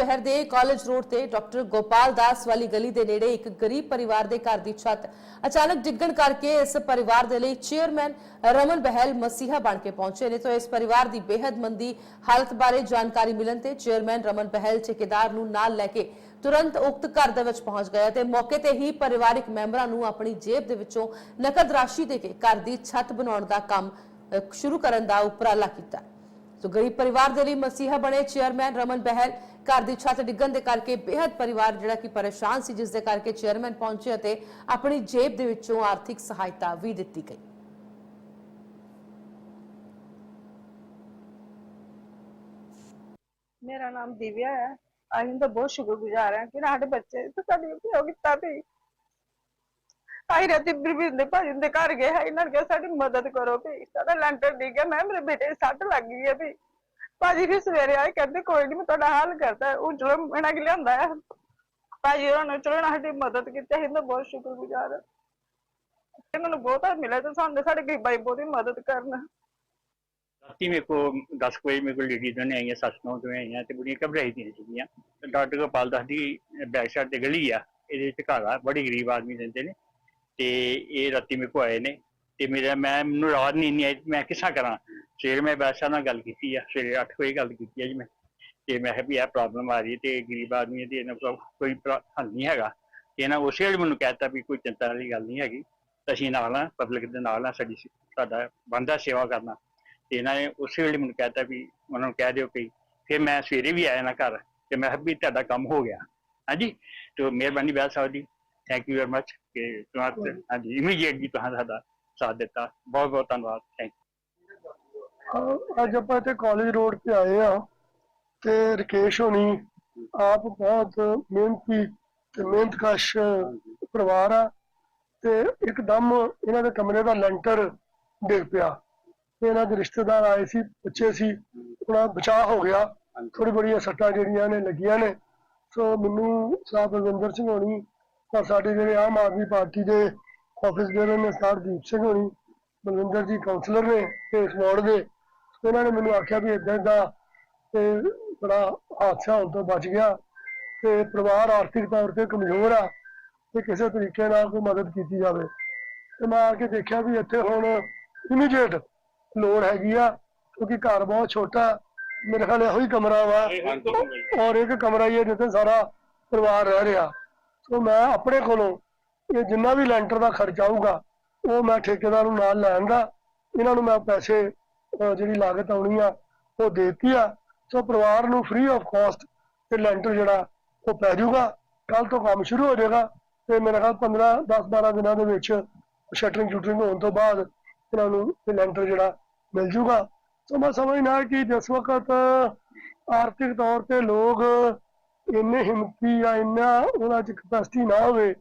ਸ਼ਹਿਰ ਦੇ college road ਤੇ ਡਾਕਟਰ ਗੋਪਾਲ ਦਾਸ ਵਾਲੀ ਗਲੀ ਦੇ ਨੇੜੇ ਇੱਕ ਗਰੀਬ ਪਰਿਵਾਰ ਦੇ ਘਰ ਦੀ ਛੱਤ ਅਚਾਨਕ ਡਿੱਗਣ ਕਰਕੇ ਇਸ ਪਰਿਵਾਰ ਦੇ ਲਈ ਚੇਅਰਮੈਨ ਰਮਨ ਬਹਿਲ ਮਸੀਹਾ ਬਣ ਕੇ ਪਹੁੰਚੇ ਨੇ। ਤਾਂ ਇਸ ਪਰਿਵਾਰ ਦੀ ਬੇहद ਮੰਦੀ ਹਾਲਤ ਬਾਰੇ ਜਾਣਕਾਰੀ ਮਿਲਣ ਤੇ ਚੇਅਰਮੈਨ ਰਮਨ ਬਹਿਲ ਠੇਕੇਦਾਰ ਨੂੰ ਨਾਲ ਲੈ ਕੇ ਤੁਰੰਤ ਉਕਤ ਘਰ ਦੇ ਵਿੱਚ ਪਹੁੰਚ ਗਿਆ ਤੇ ਮੌਕੇ ਤੇ ਹੀ ਪਰਿਵਾਰਕ ਮੈਂਬਰਾਂ ਨੂੰ ਆਪਣੀ ਜੇਬ ਦੇ ਵਿੱਚੋਂ ਨਕਦ ਰਾਸ਼ੀ ਦੇ ਕੇ ਘਰ ਦੀ ਛੱਤ ਬਣਾਉਣ ਦਾ ਕੰਮ ਸ਼ੁਰੂ ਕਰਨ ਦਾ ਉਪਰਾਲਾ ਕੀਤਾ। ਸੋ ਗਰੀਬ ਪਰਿਵਾਰ ਦੇ ਲਈ ਮਸੀਹਾ ਬਣੇ ਚੇਅਰਮੈਨ ਰਮਨ ਬਹਿਲ ਘਰ ਦੀ ਛੱਤ ਡਿੱਗਣ ਦੇ ਕਰਕੇ ਬੇहद ਪਰਿਵਾਰ ਜਿਹੜਾ ਕਿ ਪਰੇਸ਼ਾਨ ਸੀ ਜਿਸ ਦੇ ਕਰਕੇ ਚੇਅਰਮੈਨ ਪਹੁੰਚੇ ਅਤੇ ਆਪਣੀ ਜੇਬ ਦੇ ਵਿੱਚੋਂ ਆਰਥਿਕ ਸਹਾਇਤਾ ਵੀ ਦਿੱਤੀ ਗਈ। ਮੇਰਾ ਨਾਮ ਦਿਵਿਆ ਹੈ। ਅਸੀਂ ਤਾਂ ਬਹੁਤ ਸ਼ੁਕਰਗੁਜ਼ਾਰ ਹਾਂ ਕਿ ਸਾਡੇ ਬੱਚੇ ਤੇ ਸਾਡੀ ਉਪਯੋਗ ਕੀਤਾ ਆਈ ਰਾਤੀ ਬਿਰਬਿੰਦ ਦੇ ਭਾਜੀ ਦੇ ਘਰ ਗਏ ਹੈ ਇਹਨਾਂ ਨੇ ਕਿਹਾ, ਸਾਡੀ ਮਦਦ ਕਰੋ ਵੀ ਸਾਡਾ ਲੈਂਟਰ ਡਿੱਗ ਗਿਆ। ਮੈਂ ਮੇਰੇ ਬੇਟੇ ਦੀ ਸੱਟ ਲੱਗ ਗਈ ਹੈ ਵੀ ਭਾਜੀ ਵੀ ਸਵੇਰੇ ਆਏ, ਕਹਿੰਦੇ ਕੋਈ ਨਹੀਂ ਮੈਂ ਤੁਹਾਡਾ ਹੱਲ ਕਰਦਾ, ਉਹ ਚਲੋ ਇਹਨਾਂ ਕਿ ਲਿਆਂਦਾ ਹੈ। ਭਾਜੀ ਉਹਨਾਂ ਨੇ ਚਲੋ ਸਾਡੀ ਮਦਦ ਕੀਤੀ, ਅਸੀਂ ਤਾਂ ਬਹੁਤ ਸ਼ੁਕਰਗੁਜ਼ਾਰ ਹਾਂ। ਇਹਨਾਂ ਨੂੰ ਬਹੁਤਾ ਮਿਲਿਆ ਤੇ ਸਾਨੂੰ ਸਾਡੇ ਗਰੀਬਾਂ ਬਹੁਤੀ ਮਦਦ ਕਰਨ। ਰਾਤੀ ਮੇਰੇ ਕੋ 10 ਵਜੇ ਮੇਰੇ ਕੋਲ ਲੇਡੀਜ਼ ਨੇ ਆਈਆਂ, ਸੱਸ ਨੌ ਤੋਂ ਆਈਆਂ ਤੇ ਬੜੀਆਂ ਘਬਰਾਈ ਦੀਆਂ ਸੀਗੀਆਂ। ਡਾਕਟਰ ਗੋਪਾਲ ਦਾਸ ਦੀ ਬੈਕ ਸਾਈਡ ਤੇ ਗਲੀ ਆ, ਇਹਦੇ ਵਿੱਚ ਘਰ ਆ, ਬੜੀ ਗਰੀਬ ਆਦਮੀ ਰਹਿੰਦੇ ਨੇ। ਤੇ ਇਹ ਰਾਤੀ ਮੇਰੇ ਕੋ ਆਏ ਨੇ ਤੇ ਮੇਰਾ, ਮੈਂ, ਮੈਨੂੰ ਰਾਤ ਨਹੀਂ ਨਹੀਂ ਆਈ, ਮੈਂ ਕਿਸਾ ਕਰਾਂ? ਸਵੇਰੇ ਮੈਂ ਬਾਦਸ਼ਾਹ ਨਾਲ ਗੱਲ ਕੀਤੀ ਆ, ਸਵੇਰੇ 8 ਵਜੇ ਗੱਲ ਕੀਤੀ ਆ ਜੀ ਮੈਂ। ਤੇ ਮੈਂ ਕਿਹਾ ਵੀ ਇਹ ਪ੍ਰੋਬਲਮ ਆ ਰਹੀ ਹੈ ਤੇ ਗਰੀਬ ਆਦਮੀ ਹੈ ਇਹਨਾਂ ਕੋਲ ਕੋਈ ਹੱਲ ਨਹੀਂ ਹੈਗਾ। ਤੇ ਇਹਨਾਂ ਉਸੇ ਵੇਲੇ ਮੈਨੂੰ ਕਹਿਤਾ ਵੀ ਕੋਈ ਚਿੰਤਾ ਵਾਲੀ ਗੱਲ ਨਹੀਂ ਹੈਗੀ। ਅਸੀਂ ਨਾਲ ਆ ਪਬਲਿਕ ਦੇ ਨਾਲ ਆ, ਸਾਡੀ ਸਾਡਾ ਬੰਦਾ ਸੇਵਾ ਕਰਨਾ। ਤੇ ਇਹਨਾਂ ਨੇ ਉਸੇ ਵੇਲੇ ਮੈਨੂੰ ਕਹਿਤਾ ਵੀ, ਉਹਨਾਂ ਨੂੰ ਕਹਿ ਦਿਓ ਕਿ ਫਿਰ ਮੈਂ ਸਵੇਰੇ ਵੀ ਆਇਆ ਨਾ ਘਰ, ਤੇ ਮੈਂ ਕਿਹਾ ਵੀ ਤੁਹਾਡਾ ਕੰਮ ਹੋ ਗਿਆ। ਹਾਂਜੀ? ਤੇ ਮਿਹਰਬਾਨੀ ਬੈਲ Sahib ji thank you very much ਕਿ ਤੁਸੀਂ ਹਾਂਜੀ ਇਮੀਡੀਏਟਲੀ ਤੁਹਾਨੂੰ ਸਾਡਾ ਸਾਥ ਦਿੱਤਾ। ਬਹੁਤ ਬਹੁਤ ਧੰਨਵਾਦ ਥੈਂਕ ਅੱਜ ਆਪਾਂ ਇੱਥੇ ਕਾਲਜ ਰੋਡ ਤੇ ਆਏ ਆ ਤੇ ਰਕੇਸ਼ ਹੋਣੀ ਆਪ ਬਹੁਤ ਮਿਹਨਤੀ ਤੇ ਮਿਹਨਤਕਸ਼ ਪਰਿਵਾਰ ਆ ਤੇ ਇੱਕਦਮ ਇਹਨਾਂ ਦੇ ਕਮਰੇ ਦਾ ਲੈਂਟਰ ਡਿੱਗ ਪਿਆ। ਤੇ ਇਹਨਾਂ ਦੇ ਰਿਸ਼ਤੇਦਾਰ ਆਏ ਸੀ ਬੱਚੇ ਸੀ ਥੋੜਾ ਬਚਾਅ ਹੋ ਗਿਆ। ਥੋੜੀ ਬੜੀਆਂ ਸੱਟਾਂ ਜਿਹੜੀਆਂ ਨੇ ਲੱਗੀਆਂ ਨੇ। ਸੋ ਮੈਨੂੰ ਸਾਹਿਬ ਬਲਵਿੰਦਰ ਸਿੰਘ ਹੋਣੀ ਤਾਂ ਸਾਡੇ ਜਿਹੜੇ ਆਮ ਆਦਮੀ ਪਾਰਟੀ ਦੇ ਆਫਿਸ ਦੇ ਨੇ ਸਰਦੀਪ ਸਿੰਘ ਹੋਣੀ ਬਲਵਿੰਦਰ ਜੀ ਕਾਉਂਸਲਰ ਨੇ ਤੇ ਇਸ ਵਾਰਡ ਦੇ। ਇਹਨਾਂ ਨੇ ਮੈਨੂੰ ਆਖਿਆ ਵੀ ਇਦਾਂ ਦਾ ਤੇ ਬੜਾ ਹਾਦਸਾ ਹੋਣ ਤੋਂ ਬਚ ਗਿਆ ਤੇ ਪਰਿਵਾਰ ਆਰਥਿਕ ਤੌਰ ਤੇ ਕਮਜ਼ੋਰ ਆ ਤੇ ਕਿਸੇ ਤਰੀਕੇ ਨਾਲ ਕੋਈ ਮਦਦ ਕੀਤੀ ਜਾਵੇ। ਤੇ ਮੈਂ ਆ ਕੇ ਦੇਖਿਆ ਵੀ ਇੱਥੇ ਹੁਣ ਇਮੀਡੀਏਟ ਲੋੜ ਹੈਗੀ ਆ ਕਿਉਂਕਿ ਘਰ ਬਹੁਤ ਛੋਟਾ ਮੇਰੇ ਖਿਆਲ ਇਹੋ ਹੀ ਕਮਰਾ ਵਾ। ਔਰ ਇੱਕ ਕਮਰਾ ਹੀ ਹੈ ਜਿੱਥੇ ਸਾਰਾ ਪਰਿਵਾਰ ਰਹਿ ਰਿਹਾ। ਸੋ ਮੈਂ ਆਪਣੇ ਕੋਲੋਂ ਇਹ ਜਿੰਨਾ ਵੀ ਲੈਂਟਰ ਦਾ ਖਰਚ ਆਊਗਾ, ਉਹ ਮੈਂ ਠੇਕੇਦਾਰ ਨੂੰ ਨਾਲ ਲੈਣ ਇਹਨਾਂ ਨੂੰ ਮੈਂ ਪੈਸੇ ਜਿਹੜੀ ਲਾਗਤ ਆਉਣੀ ਆ, ਉਹ ਦੇਤੀ ਆ। ਸੋ ਪਰਿਵਾਰ ਨੂੰ ਫ੍ਰੀ ਆਫ ਕਾਸਟ ਤੇ ਲੈਂਟਰ ਜਿਹੜਾ, ਉਹ ਪੈ ਜਾਊਗਾ। ਕੱਲ ਤੋਂ ਕੰਮ ਸ਼ੁਰੂ ਹੋ ਜਾਏਗਾ ਤੇ ਮੇਰੇ ਖਿਆਲ 15 10 12 ਦਿਨਾਂ ਦੇ ਵਿੱਚ ਸ਼ਟਰਿੰਗ ਸ਼ੂਟਰਿੰਗ ਹੋਣ ਤੋਂ ਬਾਅਦ ਇਹਨਾਂ ਨੂੰ ਇਹ ਲੈਂਟਰ ਜਿਹੜਾ ਮਿਲ ਜਾਊਗਾ। ਸੋ ਮੈਂ ਸਮਝਣਾ ਕਿ ਜਿਸ ਵਕਤ ਆਰਥਿਕ ਤੌਰ ਤੇ ਲੋਕ ਇੰਨੇ ਹਿੰਮਤੀ ਜਾਂ ਇੰਨਾ ਉਹਨਾਂ ਚ ਕਪੈਸਿਟੀ ਨਾ ਹੋਵੇ